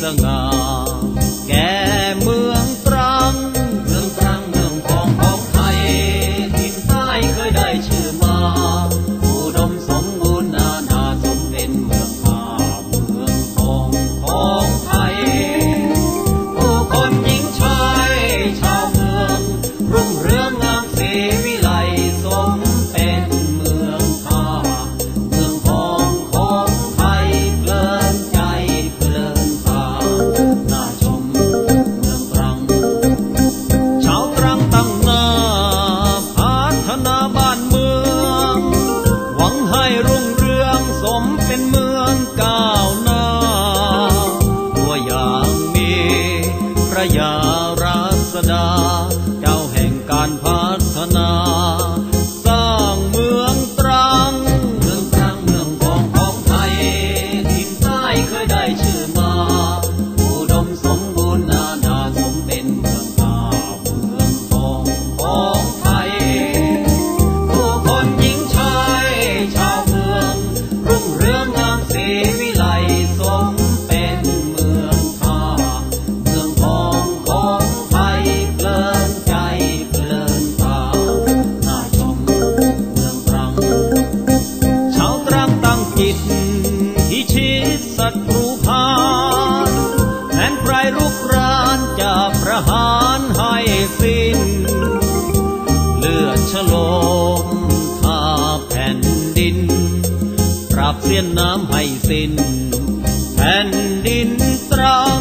冷啊该าราษดาเจ้าแห่งการพา ศัตรูพานแผนใครลุกรานจะประหารให้สิ้น เลือดฉลมทาแผ่นดิน ปรับเสี้ยนน้ำให้สิ้น แผ่นดินตรัง